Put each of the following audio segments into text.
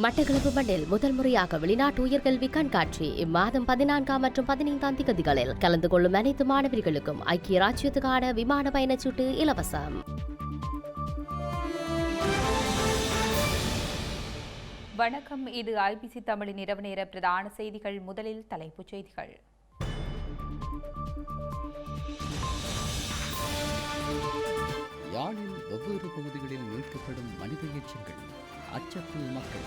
மட்டக்களப்பு மண்ணில் முதல் முறையாக வெளிநாட்டு உயர்கல்வி கண்காட்சி. இம்மாதம் பதினான்காம் மற்றும் பதினைந்தாம் திகதிகளில் கலந்து கொள்ளும் அனைத்து மாணவர்களுக்கும் ஐக்கிய ராஜ்யத்துக்கான விமான பயணச்சீட்டு இலவசம். வணக்கம். இது ஐபிசி தமிழின் இரவு நேர பிரதான செய்திகள். முதலில் தலைப்புச் செய்திகள். யாழில் வெவ்வேறு பகுதிகளில் மீட்கப்படும் மனித எச்சங்கள். அச்சத்தில் மக்கள்.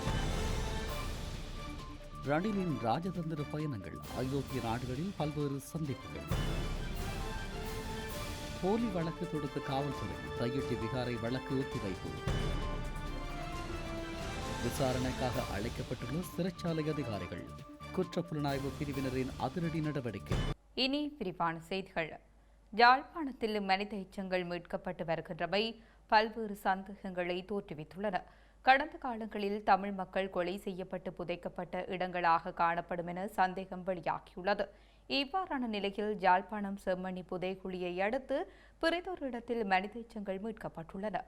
ரணிலின் ராஜதந்திர பயணங்கள் ஐரோப்பிய நாடுகளில் பல்வேறு சந்திப்புகள். போலி வழக்கு தொடுத்த காவல்துறை தையிட்டி விகாரை வழக்கு ஒத்திவைப்பு. விசாரணைக்காக அழைக்கப்பட்டுள்ள சிறைச்சாலை அதிகாரிகள். குற்றப்புலனாய்வு பிரிவினரின் அதிரடி நடவடிக்கை. இனி விரிவான செய்திகள். யாழ்ப்பாணத்தில் மனித எச்சங்கள் மீட்கப்பட்டு வருகின்றவை பல்வேறு சந்தேகங்களை தோற்றுவித்துள்ளன. கடந்த காலங்களில் தமிழ் மக்கள் கொலை செய்யப்பட்டு புதைக்கப்பட்ட இடங்களாக காணப்படும் என சந்தேகம் வெளியாகியுள்ளது. இவ்வாறான நிலையில் யாழ்ப்பாணம் செம்மணி புதைகுழியை அடுத்து பிறிதொரு இடத்தில் மனித எச்சங்கள் மீட்கப்பட்டுள்ளன.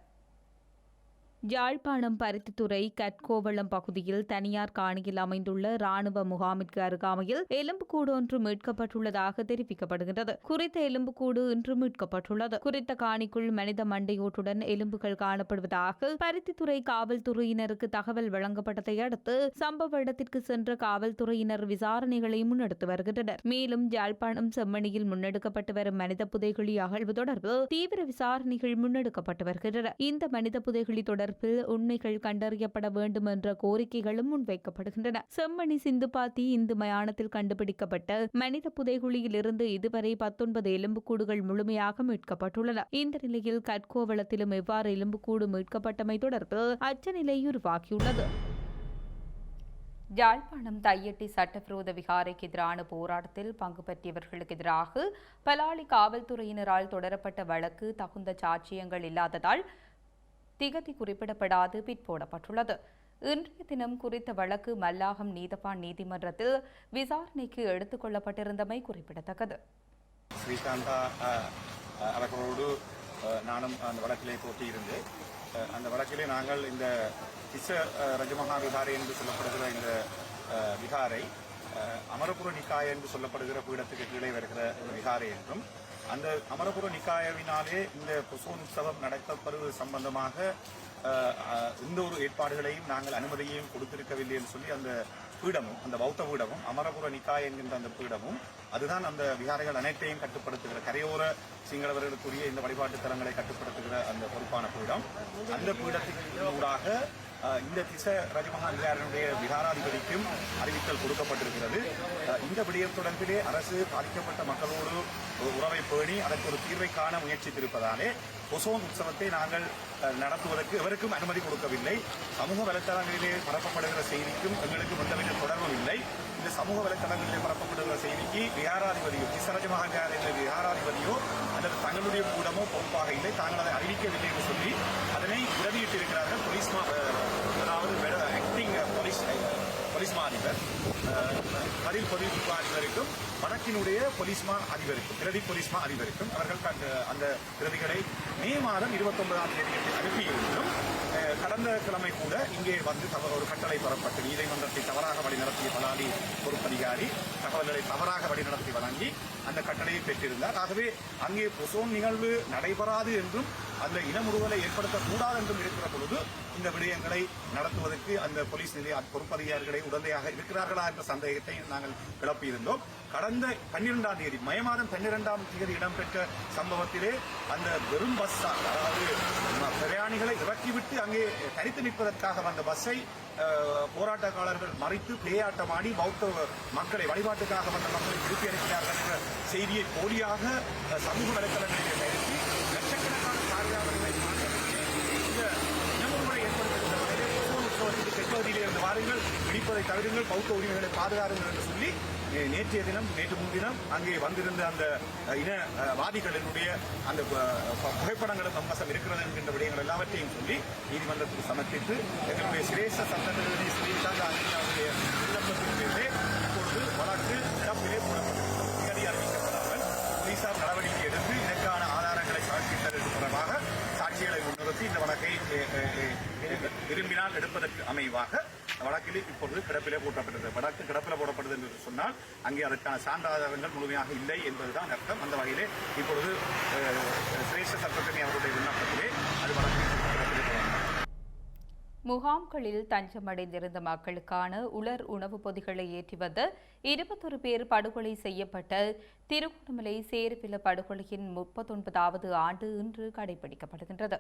யாழ்ப்பாணம் பருத்தித்துறை கட்கோவளம் பகுதியில் தனியார் காணியில் அமைந்துள்ள ராணுவ முகாமிற்கு அருகாமையில் எலும்புக்கூடு ஒன்று மீட்கப்பட்டுள்ளதாக தெரிவிக்கப்படுகின்றது. குறித்த எலும்புக்கூடு இன்று மீட்கப்பட்டுள்ளது. குறித்த காணிக்குள் மனித மண்டையோட்டுடன் எலும்புகள் காணப்படுவதாக பருத்தித்துறை காவல்துறையினருக்கு தகவல் வழங்கப்பட்டதை அடுத்து சம்பவ இடத்திற்கு சென்ற காவல்துறையினர் விசாரணைகளை முன்னெடுத்து வருகின்றனர். மேலும் யாழ்ப்பாணம் செம்மணியில் முன்னெடுக்கப்பட்டு வரும் மனித புதைகுழி அகழ்வு தொடர்பு தீவிர விசாரணைகள் முன்னெடுக்கப்பட்டு வருகின்றன. இந்த மனித புதைகுழி தொடர்பில் உண்மைகள் கண்டறியப்பட வேண்டும் என்ற கோரிக்கைகளும் முன்வைக்கப்படுகின்றன. செம்மணி சிந்துபாத்தி இந்து மயானத்தில் கண்டுபிடிக்கப்பட்ட மனித புதைகுழியிலிருந்து இதுவரை பத்தொன்பது எலும்புக்கூடுகள் முழுமையாக மீட்கப்பட்டுள்ளன. இந்த நிலையில் கட்கோவளத்திலும் எவ்வாறு எலும்புக்கூடு மீட்கப்பட்டமை தொடர்பில் அச்சநிலை உருவாகியுள்ளது. யாழ்ப்பாணம் தையட்டி சட்டவிரோத விகாரைக்கு எதிரான போராட்டத்தில் பங்கு பெற்றியவர்களுக்கு எதிராக பலாலி காவல்துறையினரால் தொடரப்பட்ட வழக்கு தகுந்த சாட்சியங்கள் இல்லாததால் திகதி குறிப்பிடப்படாது பிற்போடப்பட்டுள்ளது. இன்றைய தினம் குறித்த வழக்கு மல்லாகம் நீதவான் நீதிமன்றத்தில் விசாரணைக்கு எடுத்துக் கொள்ளப்பட்டிருந்தமை குறிப்பிடத்தக்கது. ஸ்ரீகாந்தா அஹ், அஹ், அவர்களோடு நானும் அந்த வழக்கிலே போட்டியிருந்து அஹ், அந்த வழக்கிலே நாங்கள் இந்த கிச ரஜமகா விகாரை என்று சொல்லப்படுகிற இந்த விகாரை அஹ், அமரபுர நிக்காய் என்று சொல்லப்படுகிற பீடத்துக்கு கீழே வருகிற விகாரை என்றும் அந்த அமரபுர நிக்காயவினாலே இந்த புசோன் உற்சவம் நடத்தப்படுவது சம்பந்தமாக அஹ், எந்த ஒரு ஏற்பாடுகளையும் நாங்கள் அனுமதியையும் கொடுத்திருக்கவில்லை என்று சொல்லி அந்த பீடமும் அந்த பௌத்த பீடமும் அமரபுர நிக்காய் என்கின்ற அந்த பீடமும் அதுதான் அந்த விகாரைகள் அனைத்தையும் கட்டுப்படுத்துகிற கரையோர சிங்களவர்களுக்குரிய இந்த வழிபாட்டு தலங்களை கட்டுப்படுத்துகிற அந்த பொறுப்பான பீடம். அந்த பீடத்தின் ஊடாக இந்த திச ரஜமகா விகாரனுடைய விகாராதிபதிக்கும் அறிவித்தல் கொடுக்கப்பட்டிருக்கிறது. இந்த விடயம் தொடர்பிலே அரசு பாதிக்கப்பட்ட மக்களோடு ஒரு உறவை பேணி அதற்கு ஒரு தீர்வை காண முயற்சித்திருப்பதாலே ஒசோன் உற்சவத்தை நாங்கள் நடத்துவதற்கு எவருக்கும் அனுமதி கொடுக்கவில்லை. சமூக வலைத்தளங்களிலே பரப்பப்படுகிற செய்திக்கும் எங்களுக்கு எந்தவித தொடர்பும் இல்லை. இந்த சமூக வலைத்தளங்களிலே பரப்பப்படுகிற செய்திக்கு விகாராதிபதியோ திசரஜமாக விகாராதிபதியோ அல்லது தங்களுடைய கூடமோ பொறுப்பாக இல்லை. தாங்கள் அதை அறிவிக்கவில்லை என்று சொல்லி அதனை உதவியிட்டிருக்கிறார்கள். போலீஸ் மா- uh, ah, acting police police மா அதிபர் பதில் பொது அதிபருக்கும் வடக்கினுடைய போலீஸ்மா அதிபருக்கும் பிரதி போலீஸ்மா அதிபருக்கும் அவர்கள் அந்த பிரதிகளை மே மாதம் இருபத்தொன்பதாம் தேதி அனுப்பியிருந்தும் கடந்த கிழமை கூட இங்கே வந்து தவறு ஒரு கட்டளை பெறப்பட்டு நீதிமன்றத்தை தவறாக வழிநடத்திய பலாலி பொறுப்பதிகாரி தகவல்களை தவறாக வழிநடத்தி வழங்கி அந்த கட்டளையை பெற்றிருந்தார். ஆகவே அங்கே பொசோன் நிகழ்வு நடைபெறாது என்றும் அந்த இனமுறுவலை ஏற்படுத்தக்கூடாது என்றும் இருக்கிற பொழுது இந்த விடயங்களை நடத்துவதற்கு அந்த போலீஸ் நிலைய பொறுப்பதிகாரிகளை உடந்தையாக இருக்கிறார்களா என்ற சந்தேகத்தை நாங்கள் கிளப்பியிருந்தோம். கடந்த பன்னிரெண்டாம் தேதி மே மாதம் பன்னிரெண்டாம் தேதி இடம்பெற்ற சம்பவத்திலே அந்த வெறும் பஸ் அதாவது பிரயாணிகளை இறக்கிவிட்டு அங்கே தனித்து நிற்பதற்காக வந்த பஸ்ஸை போராட்டக்காரர்கள் மறைத்து பேயாட்டமாடி பௌத்த மக்களை வழிபாட்டுக்காக வந்த மக்களை திருப்பி அனுப்பினார்கள் என்ற செய்தியை போலியாக சமூக வலைத்தளங்களில் நிறுத்தி தெற்பகுதியிலே வாருங்கள் பிடிப்பதை தவிருங்கள் பௌத்த உரிமைகளை பாதுகாருங்கள் என்று சொல்லி நேற்றைய தினம் நேற்று முன்தினம் அங்கே வந்திருந்த அந்த இனவாதிகளினுடைய இன வாதிகளினுடைய அந்த புகைப்படங்களும் ப- புகைப்படங்களும் இருக்கிறது என்கின்ற விடயங்கள் எல்லாவற்றையும் சொல்லி நீதிமன்றத்துக்கு சமர்ப்பித்து எங்களுடைய சிரேஷ சட்டத்தினுடைய ஸ்ரீசாந்த அவருடைய விண்ணப்பத்தின் பேரிலே இப்பொழுது வழக்கு இடப்பிலே போடப்பட்டிருக்கிறது. திகதி அறிவிக்கப்படாமல் போலீசார் நடவடிக்கை எடுத்து இதற்கான ஆதாரங்களை சமர்ப்பித்தது தொடர்பாக சாட்சிகளை முன்னிறுத்தி இந்த வழக்கை விரும்பினால் எடுப்பதற்கு அமைவாக வடக்கில் இப்பொழுது கிடப்பிலே போட்டப்பட்டது வடக்கு கிடப்பில் போடப்பட்டது என்று சொன்னால் அங்கே அதற்கான சான்றாதாரங்கள் முழுமையாக இல்லை என்பதுதான் அர்த்தம். அந்த வகையிலே இப்பொழுது சிரேஷ்ட சட்டத்தினை அவருடைய விண்ணப்பத்திலே அது வழக்கில் முகாம்களில் தஞ்சமடைந்திருந்த மக்களுக்கான உலர் உணவுப் பொதிகளை ஏற்றி வந்த இருபத்தொரு பேர் படுகொலை செய்யப்பட்ட திருகோணமலை சேர்பில படுகொலையின் முப்பத்தொன்பதாவது ஆண்டு இன்று கடைபிடிக்கப்படுகின்றது.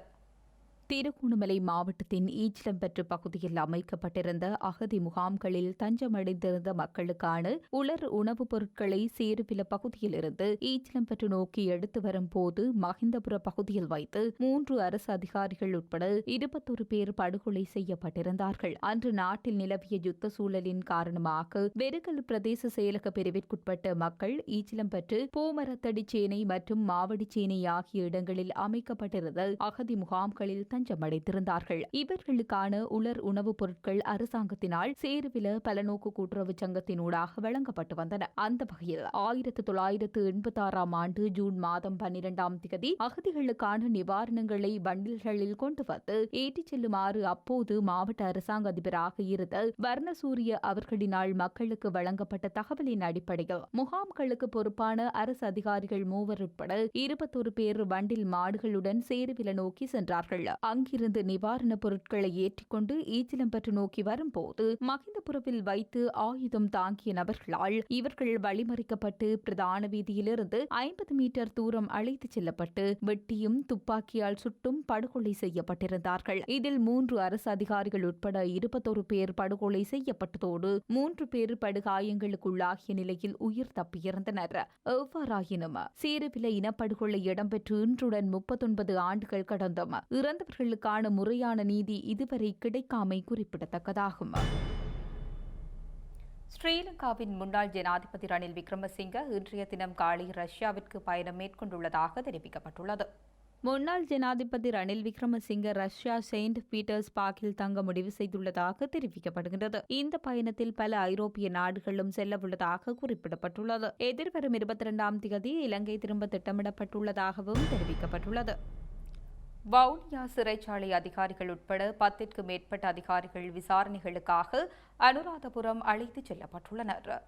திருகோணமலை மாவட்டத்தின் ஈச்சிடம்பெற்று பகுதியில் அமைக்கப்பட்டிருந்த அகதி முகாம்களில் தஞ்சமடைந்திருந்த மக்களுக்கான உலர் உணவுப் பொருட்களை சேருவில பகுதியிலிருந்து ஈச்சிடம்பெற்று நோக்கி எடுத்து வரும்போது மகிந்தபுர பகுதியில் வைத்து மூன்று அரசு அதிகாரிகள் உட்பட இருபத்தொரு பேர் படுகொலை செய்யப்பட்டிருந்தார்கள். அன்று நாட்டில் நிலவிய யுத்த சூழலின் காரணமாக வெறுகல் பிரதேச செயலக பிரிவிற்குட்பட்ட மக்கள் ஈச்சிலம்பெற்று பூமரத்தடி சேனை மற்றும் மாவடிச்சேனை ஆகிய இடங்களில் அமைக்கப்பட்டிருந்த அகதி முகாம்களில் தஞ்சமடைந்திருந்தார்கள். இவர்களுக்கான உலர் உணவுப் பொருட்கள் அரசாங்கத்தினால் சேருவில பலநோக்கு கூட்டுறவு சங்கத்தினூடாக வழங்கப்பட்டு வந்தன. அந்த வகையில் ஆயிரத்து தொள்ளாயிரத்து எண்பத்தி ஆறாம் ஆண்டு ஜூன் மாதம் பன்னிரெண்டாம் திகதி அகதிகளுக்கான நிவாரணங்களை பண்டில்களில் கொண்டு வந்து ஏற்றிச் செல்லுமாறு அப்போது மாவட்ட அரசாங்க அதிபராக இருந்த வர்ணசூரிய அவர்களினால் மக்களுக்கு வழங்கப்பட்ட தகவலின் அடிப்படையில் முகாம்களுக்கு பொறுப்பான அரசு அதிகாரிகள் மூவர் உட்பட இருபத்தொரு பேர் வண்டில் மாடுகளுடன் சேருவில நோக்கி சென்றார்கள். அங்கிருந்து நிவாரணப் பொருட்களை ஏற்றிக்கொண்டு ஈச்சிலம்பற்று நோக்கி வரும்போது மகிந்தபுரவில் வைத்து ஆயுதம் தாங்கிய நபர்களால் இவர்கள் வழிமறிக்கப்பட்டு பிரதான வீதியிலிருந்து ஐம்பது மீட்டர் தூரம் அழைத்துச் செல்லப்பட்டு வெட்டியும் துப்பாக்கியால் சுட்டும் படுகொலை செய்யப்பட்டிருந்தார்கள். இதில் மூன்று அரசு அதிகாரிகள் உட்பட இருபத்தொரு பேர் படுகொலை செய்யப்பட்டதோடு மூன்று பேர் படுகாயங்களுக்குள்ளாகிய நிலையில் உயிர் தப்பியிருந்தனர். எவ்வாறாயினும் சீரவில இனப்படுகொலை இடம்பெற்று இன்றுடன் முப்பத்தொன்பது ஆண்டுகள் கடந்தும் இறந்தவர்களுக்கான முறையான நீதி இதுவரை கிடைக்காமை குறிப்பிடத்தக்கதாகும். ஸ்ரீலங்காவின் முன்னாள் ஜனாதிபதி ரணில் விக்ரமசிங்க இன்றைய தினம் காலை ரஷ்யாவிற்கு பயணம் மேற்கொண்டுள்ளதாக தெரிவிக்கப்பட்டுள்ளது. முன்னாள் ஜனாதிபதி ரணில் விக்ரமசிங்க ரஷ்யா செயின்ட் பீட்டர்ஸ்பார்க்கில் தங்க முடிவு செய்துள்ளதாக தெரிவிக்கப்படுகின்றது. இந்த பயணத்தில் பல ஐரோப்பிய நாடுகளும் செல்லவுள்ளதாக குறிப்பிடப்பட்டுள்ளது. எதிர்வரும் இருபத்தி இரண்டாம் தேதி இலங்கை திரும்ப திட்டமிடப்பட்டுள்ளதாகவும் தெரிவிக்கப்பட்டுள்ளது. வவுனியா சிறைச்சாலை அதிகாரிகள் உட்பட பத்திற்கு மேற்பட்ட அதிகாரிகள் விசாரணைகளுக்காக அனுராதபுரம் அழைத்துச் செல்லப்பட்டுள்ளனர்.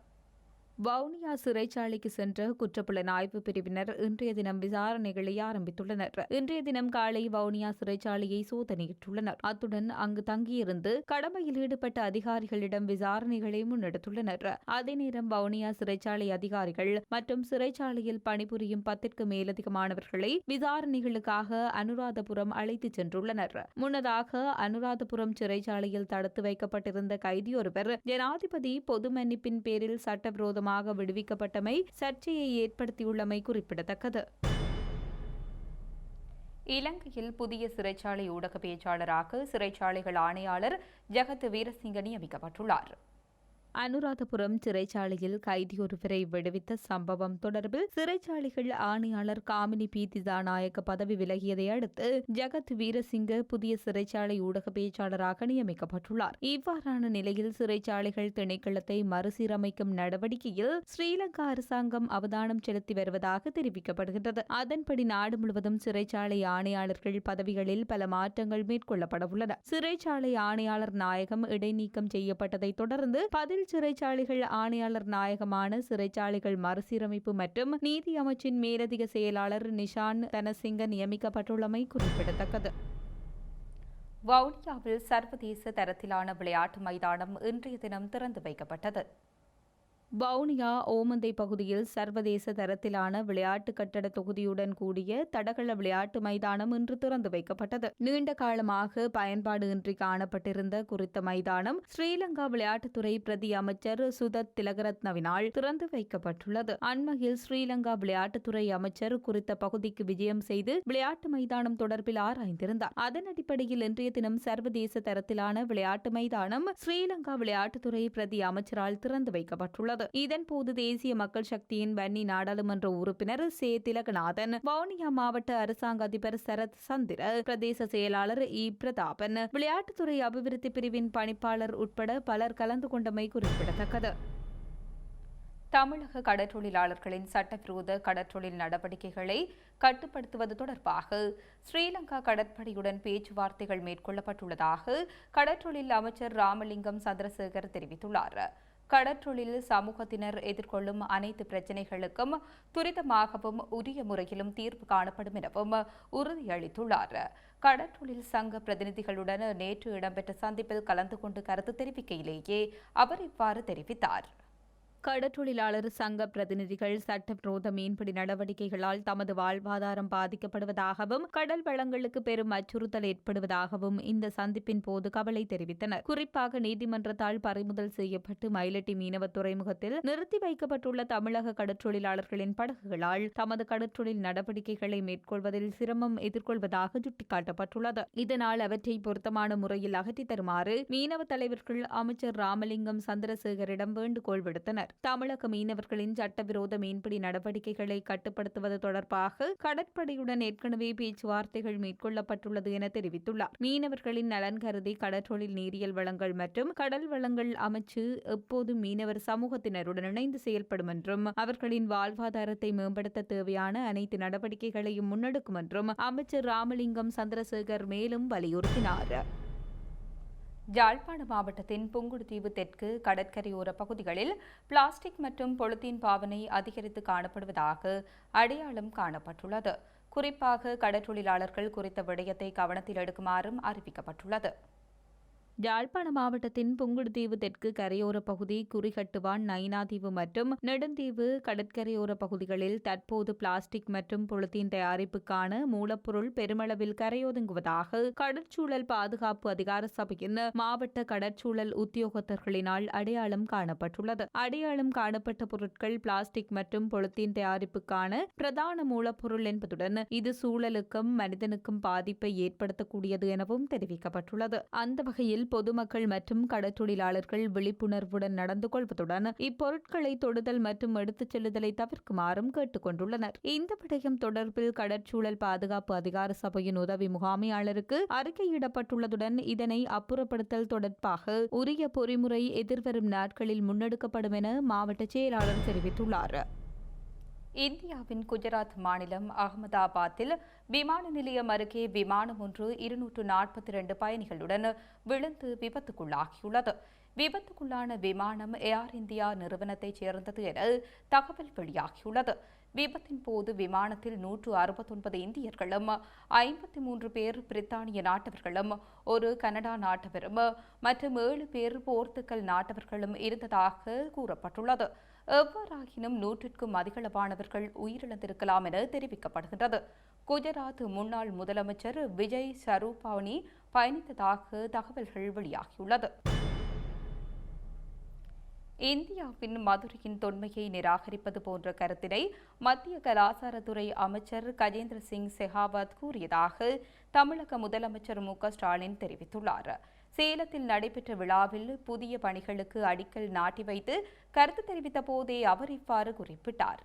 வவுனியா சிறைச்சாலைக்கு சென்ற குற்றப்புலனாய்வு பிரிவினர் இன்றைய தினம் விசாரணைகளை ஆரம்பித்துள்ளனர். இன்றைய தினம் காலை வவுனியா சிறைச்சாலையை சோதனையிட்டுள்ளனர். அத்துடன் அங்கு தங்கியிருந்து கடமையில் ஈடுபட்ட அதிகாரிகளிடம் விசாரணைகளை முன்னெடுத்துள்ளனர். அதே நேரம் வவுனியா சிறைச்சாலை அதிகாரிகள் மற்றும் சிறைச்சாலையில் பணிபுரியும் பத்திற்கு மேலதிகமானவர்களை விசாரணைகளுக்காக அனுராதபுரம் அழைத்துச் சென்றுள்ளனர். முன்னதாக அனுராதபுரம் சிறைச்சாலையில் தடுத்து வைக்கப்பட்டிருந்த கைதியொருவர் ஜனாதிபதி பொது மன்னிப்பின் பேரில் சட்டவிரோதமாக விடுவிக்கப்பட்டமை சர்ச்சையை ஏற்படுத்தியுள்ளமை குறிப்பிடத்தக்கது. இலங்கையில் புதிய சிறைச்சாலை ஊடக பேச்சாளராக சிறைச்சாலைகள் ஆணையாளர் ஜெகத் வீரசிங்க நியமிக்கப்பட்டுள்ளார். அனுராதபுரம் சிறைச்சாலையில் கைதி ஒருவரை விடுவித்த சம்பவம் தொடர்பில் சிறைச்சாலைகள் ஆணையாளர் காமினி பி திசாநாயக்க பதவி விலகியதை அடுத்து ஜெகத் வீரசிங்க புதிய சிறைச்சாலை ஊடக பேச்சாளராக நியமிக்கப்பட்டுள்ளார். இவ்வாறான நிலையில் சிறைச்சாலைகள் திணைக்களத்தை மறுசீரமைக்கும் நடவடிக்கையில் ஸ்ரீலங்கா அரசாங்கம் அவதானம் செலுத்தி வருவதாக தெரிவிக்கப்படுகின்றது. அதன்படி நாடு முழுவதும் சிறைச்சாலை ஆணையாளர்கள் பதவிகளில் பல மாற்றங்கள் மேற்கொள்ளப்படவுள்ளன சிறைச்சாலை ஆணையாளர் நாயகம் இடைநீக்கம் செய்யப்பட்டதைத் தொடர்ந்து பதில் சிறைச்சாலைகள் ஆணையாளர் நாயகமான சிறைச்சாலைகள் மறுசீரமைப்பு மற்றும் நீதி அமைச்சின் மேலதிக செயலாளர் நிஷான் தனசிங்க நியமிக்கப்பட்டுள்ளமை குறிப்பிடத்தக்கது. வவுனியாவில் சர்வதேச தரத்திலான விளையாட்டு மைதானம் இன்றைய தினம் திறந்து வைக்கப்பட்டது. வவுனியா ஓமந்தை பகுதியில் சர்வதேச தரத்திலான விளையாட்டு கட்டட தொகுதியுடன் கூடிய தடகள விளையாட்டு மைதானம் இன்று திறந்து வைக்கப்பட்டது. நீண்ட காலமாக பயன்பாடு இன்றி காணப்பட்டிருந்த குறித்த மைதானம் ஸ்ரீலங்கா விளையாட்டுத்துறை பிரதி அமைச்சர் சுதத் திலகரத்னவினால் திறந்து வைக்கப்பட்டுள்ளது. அண்மையில் ஸ்ரீலங்கா விளையாட்டுத்துறை அமைச்சர் குறித்த பகுதிக்கு விஜயம் செய்து விளையாட்டு மைதானம் தொடர்பில் ஆராய்ந்திருந்தார். அதன் அடிப்படையில் இன்றைய தினம் சர்வதேச தரத்திலான விளையாட்டு மைதானம் ஸ்ரீலங்கா விளையாட்டுத்துறை பிரதி அமைச்சரால் திறந்து வைக்கப்பட்டுள்ளது. இதன்போது தேசிய மக்கள் சக்தியின் வன்னி நாடாளுமன்ற உறுப்பினர் சே. திலகநாதன் வவுனியா மாவட்ட அரசாங்க அதிபர் சரத் சந்திர பிரதேச செயலாளர் இ. பிரதாபன் விளையாட்டுத்துறை அபிவிருத்தி பிரிவின் பணிப்பாளர் உட்பட பலர் கலந்து கொண்டமை குறிப்பிடத்தக்கது. தமிழக கடற்றொழிலாளர்களின் சட்டவிரோத கடற்றொழில் நடவடிக்கைகளை கட்டுப்படுத்துவது தொடர்பாக ஸ்ரீலங்கா கடற்படையுடன் பேச்சுவார்த்தைகள் மேற்கொள்ளப்பட்டுள்ளதாக கடற்றொழில் அமைச்சர் ராமலிங்கம் சந்திரசேகர் தெரிவித்துள்ளார். கடற்றொழில் சமூகத்தினர் எதிர்கொள்ளும் அனைத்து பிரச்சினைகளுக்கும் துரிதமாகவும் உரிய முறையிலும் தீர்வு காணப்படும் எனவும் உறுதியளித்துள்ளார். கடற்றொழில் சங்க பிரதிநிதிகளுடன் நேற்று இடம்பெற்ற சந்திப்பில் கலந்து கொண்டு கருத்து தெரிவிக்கையிலேயே அவர் இவ்வாறு தெரிவித்தார். கடற்றொழிலாளர் சங்க பிரதிநிதிகள் சட்டவிரோத மீன்பிடி நடவடிக்கைகளால் தமது வாழ்வாதாரம் பாதிக்கப்படுவதாகவும் கடல் வளங்களுக்கு பெரும் அச்சுறுத்தல் ஏற்படுவதாகவும் இந்த சந்திப்பின் போது கவலை தெரிவித்தனர். குறிப்பாக நீதிமன்றத்தால் பறிமுதல் செய்யப்பட்டு மயிலட்டி மீனவ துறைமுகத்தில் நிறுத்தி வைக்கப்பட்டுள்ள தமிழக கடற்றொழிலாளர்களின் படகுகளால் தமது கடற்றொழில் நடவடிக்கைகளை மேற்கொள்வதில் சிரமம் எதிர்கொள்வதாக சுட்டிக்காட்டப்பட்டுள்ளது. இதனால் அவற்றை பொருத்தமான முறையில் அகற்றித் தருமாறு மீனவ தலைவர்கள் அமைச்சர் ராமலிங்கம் சந்திரசேகரிடம் வேண்டுகோள் விடுத்தனர். தமிழக மீனவர்களின் சட்டவிரோத மீன்பிடி நடவடிக்கைகளை கட்டுப்படுத்துவது தொடர்பாக கடற்படையுடன் ஏற்கனவே பேச்சுவார்த்தைகள் மேற்கொள்ளப்பட்டுள்ளது என தெரிவித்துள்ளார். மீனவர்களின் நலன் கருதி கடற்றொழில் நீரியல் வளங்கள் மற்றும் கடல் வளங்கள் அமைச்சு எப்போதும் மீனவர் சமூகத்தினருடன் இணைந்து செயல்படும் என்றும் அவர்களின் வாழ்வாதாரத்தை மேம்படுத்த தேவையான அனைத்து நடவடிக்கைகளையும் முன்னெடுக்கும் என்றும் அமைச்சர் ராமலிங்கம் சந்திரசேகர் மேலும் வலியுறுத்தினார். யாழ்ப்பாண மாவட்டத்தின் புங்குடுதீவு தெற்கு கடற்கரையோர பகுதிகளில் பிளாஸ்டிக் மற்றும் பொலித்தீன் பாவனை அதிகரித்து காணப்படுவதாக அடையாளம் காணப்பட்டுள்ளது. குறிப்பாக கடற்றொழிலாளர்கள் குறித்த விடயத்தை கவனத்தில் எடுக்குமாறும் அறிவிக்கப்பட்டுள்ளது. யாழ்ப்பாண மாவட்டத்தின் புங்குடுதீவு தெற்கு கரையோர பகுதி குறிகட்டுவான் நைனாதீவு மற்றும் நெடுந்தீவு கடற்கரையோர பகுதிகளில் தற்போது பிளாஸ்டிக் மற்றும் பொலித்தீன் தயாரிப்புக்கான மூலப்பொருள் பெருமளவில் கரையொதுங்குவதாக கடற்சூழல் பாதுகாப்பு அதிகார சபையின் மாவட்ட கடற்சூழல் உத்தியோகத்தர்களினால் அடையாளம் காணப்பட்டுள்ளது. அடையாளம் காணப்பட்ட பொருட்கள் பிளாஸ்டிக் மற்றும் பொலித்தீன் தயாரிப்புக்கான பிரதான மூலப்பொருள் என்பதுடன் இது சூழலுக்கும் மனிதனுக்கும் பாதிப்பை ஏற்படுத்தக்கூடியது எனவும் தெரிவிக்கப்பட்டுள்ளது. அந்த வகையில் பொதுமக்கள் மற்றும் கடற்றொழிலாளர்கள் விழிப்புணர்வுடன் நடந்து கொள்வதுடன் இப்பொருட்களை தொடுதல் மற்றும் எடுத்துச் செல்லுதலை தவிர்க்குமாறும் கேட்டுக் கொண்டுள்ளனர் இந்த விடயம் தொடர்பில் கடற்சூழல் பாதுகாப்பு அதிகார சபையின் உதவி முகாமையாளருக்கு அறிக்கையிடப்பட்டுள்ளதுடன் இதனை அப்புறப்படுத்தல் தொடர்பாக உரிய பொறிமுறை எதிர்வரும் நாட்களில் முன்னெடுக்கப்படும் என மாவட்ட செயலாளர் தெரிவித்துள்ளார். இந்தியாவின் குஜராத் மாநிலம் அகமதாபாத்தில் விமான நிலையம் அருகே விமானம் ஒன்று இருநூற்று நாற்பத்தி இரண்டு பயணிகளுடன் விழுந்து விபத்துக்குள்ளாகியுள்ளது. விபத்துக்குள்ளான விமானம் ஏர் இந்தியா நிறுவனத்தைச் சேர்ந்தது என தகவல் வெளியாகியுள்ளது. விபத்தின் போது விமானத்தில் நூற்று அறுபத்தொன்பது இந்தியர்களும் ஐம்பத்தி மூன்று பேர் பிரித்தானிய நாட்டவர்களும் ஒரு கனடா நாட்டவரும் மற்றும் ஏழு பேர் போர்த்துக்கல் நாட்டவர்களும் இருந்ததாக கூறப்பட்டுள்ளது. எவ்வாறாகினும் நூற்றுக்கும் அதிகளவானவர்கள் உயிரிழந்திருக்கலாம் என தெரிவிக்கப்படுகின்றது. குஜராத் முன்னாள் முதலமைச்சர் விஜய் சரூபானி பயணித்ததாக தகவல்கள் வெளியாகியுள்ளது. இந்தியாவின் மதுரையின் தொன்மையை நிராகரிப்பது போன்ற கருத்தினை மத்திய கலாச்சாரத்துறை அமைச்சர் கஜேந்திர சிங் செகாவத் கூறியதாக தமிழக முதலமைச்சர் மு ஸ்டாலின் தெரிவித்துள்ளார். சேலத்தில் நடைபெற்ற விழாவில் புதிய பணிகளுக்கு அடிக்கல் நாட்டி வைத்து கருத்து தெரிவித்த போதே அவர் இவ்வாறு குறிப்பிட்டார்.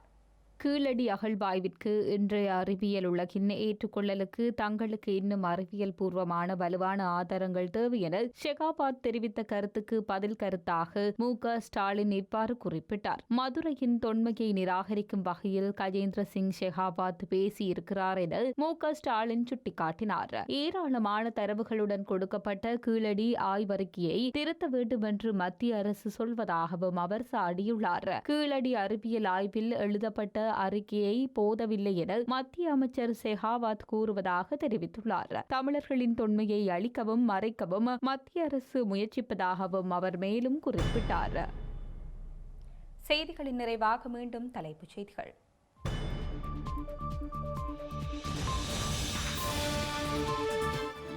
கீழடி அகழ்வாய்விற்கு இன்றைய அறிவியல் உலகின் ஏற்றுக்கொள்ளலுக்கு தங்களுக்கு இன்னும் அறிவியல் பூர்வமான வலுவான ஆதாரங்கள் தேவை என ஷெகாபாத் தெரிவித்த கருத்துக்கு பதில் கருத்தாக மு. க. ஸ்டாலின் இவ்வாறு குறிப்பிட்டார். மதுரையின் தொன்மையை நிராகரிக்கும் வகையில் கஜேந்திர சிங் ஷெகாபாத் பேசியிருக்கிறார் என மு. க. ஸ்டாலின் சுட்டிக்காட்டினார். ஏராளமான தரவுகளுடன் கொடுக்கப்பட்ட கீழடி ஆய்வறிக்கையை திருத்த வேண்டும் என்று மத்திய அரசு சொல்வதாகவும் அவர் சாடியுள்ளார். கீழடி அறிவியல் ஆய்வில் எழுதப்பட்ட அறிக்கையை போதவில்லை என மத்திய அமைச்சர் செகாவாத் கூறுவதாக தெரிவித்துள்ளார். தமிழர்களின் தொன்மையை அழிக்கவும் மறைக்கவும் மத்திய அரசு முயற்சிப்பதாகவும் அவர் மேலும் குறிப்பிட்டார். செய்திகளின் நிறைவாக மீண்டும் தலைப்புச் செய்திகள்.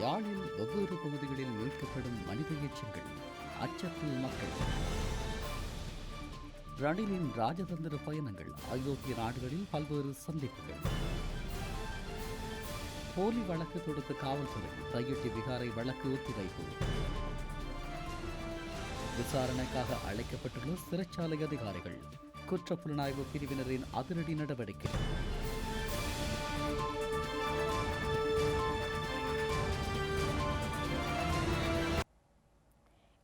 யாழில் வெவ்வேறு பகுதிகளில் மீட்கப்படும் மனித எச்சங்கள் அச்சத்தில் மக்கள் ரணிலின் ராஜதந்திர பயணங்கள் ஐரோப்பிய நாடுகளில் பல்வேறு சந்திப்புகள். போலி வழக்கு தொடுத்த காவல்துறை தையிட்டி விகாரை வழக்கு ஒத்திவைப்பு. விசாரணைக்காக அழைக்கப்பட்டுள்ள சிறைச்சாலை அதிகாரிகள் குற்றப்புலனாய்வு பிரிவினரின் அதிரடி நடவடிக்கை.